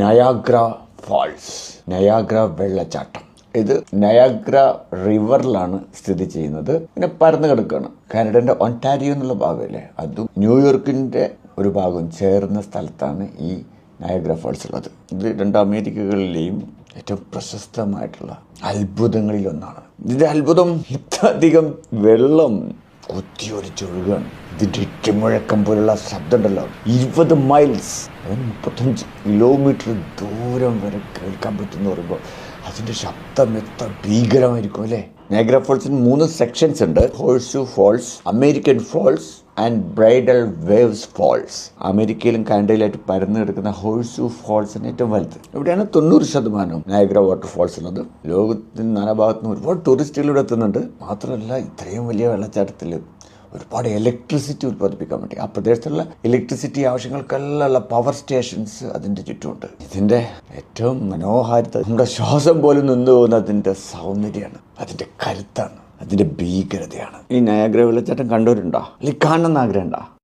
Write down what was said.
Niagara false Niagara വെള്ളച്ചാട്ടം. ഇത് Niagara റിവറിലാണ് സ്ഥിതി ചെയ്യുന്നത്. പിന്നെ പരന്നു കിടക്കുകയാണ്. കാനഡന്റെ ഒന്റാരിയോ എന്നുള്ള ഭാഗമല്ലേ? അതും ന്യൂയോർക്കിന്റെ ഒരു ഭാഗം ചേർന്ന സ്ഥലത്താണ് ഈ നയാഗ്ര ഫാൾസ് ഉള്ളത്. ഇത് രണ്ട് അമേരിക്കകളിലെയും ഏറ്റവും പ്രശസ്തമായിട്ടുള്ള അത്ഭുതങ്ങളിൽ ഒന്നാണ് ഇതിന്റെ അത്ഭുതം ഇത്രയധികം വെള്ളം കുത്തിയൊലിച്ചൊഴുകാണ് ഇതിന്റെ ഇറ്റമുഴക്കം പോലുള്ള ശബ്ദമുണ്ടല്ലോ. ഇരുപത് മൈൽസ് അതായത് മുപ്പത്തഞ്ച് കിലോമീറ്റർ ദൂരം വരെ കേൾക്കാൻ പറ്റുമെന്ന് പറയുമ്പോൾ അതിന്റെ ശബ്ദം എത്ര ഭീകരമായിരിക്കും അല്ലേ? നേഗ്ര ഫോൾസിന് മൂന്ന് സെക്ഷൻസ് ഉണ്ട്. Horseshoe falls American falls and bridal waves falls അമേരിക്കയിലും കാനഡയിലായിട്ട് പരന്നു കിടക്കുന്ന ഹോഴ്സു ഫോൾസിന് ഏറ്റവും വലുത്. ഇവിടെയാണ് തൊണ്ണൂറ് ശതമാനം നയഗ്ര വാട്ടർ ഫോൾസ് ഉള്ളത്. ലോകത്തിന് നാനാഭാഗത്തു നിന്ന് ഒരുപാട് ടൂറിസ്റ്റുകൾ ഇവിടെ എത്തുന്നുണ്ട്. മാത്രമല്ല ഇത്രയും വലിയ വെള്ളച്ചാട്ടത്തിൽ ഒരുപാട് ഇലക്ട്രിസിറ്റി ഉൽപ്പാദിപ്പിക്കാൻ വേണ്ടി. ആ പ്രദേശത്തുള്ള ഇലക്ട്രിസിറ്റി ആവശ്യങ്ങൾക്കെല്ലാം പവർ സ്റ്റേഷൻസ് അതിന്റെ ചുറ്റുമുണ്ട്. ഇതിന്റെ ഏറ്റവും മനോഹാരിത നമ്മുടെ ശ്വാസം പോലും നിന്നു പോകുന്ന അതിന്റെ സൗന്ദര്യമാണ്. അതിന്റെ കരുത്താണ്. അതിന്റെ ഭീകരതയാണ്. ഈ നയാഗ്ര വെള്ളച്ചാട്ടം കണ്ടവരുണ്ടോ? അല്ലെങ്കിൽ കാണണമെന്ന് ആഗ്രഹമുണ്ടോ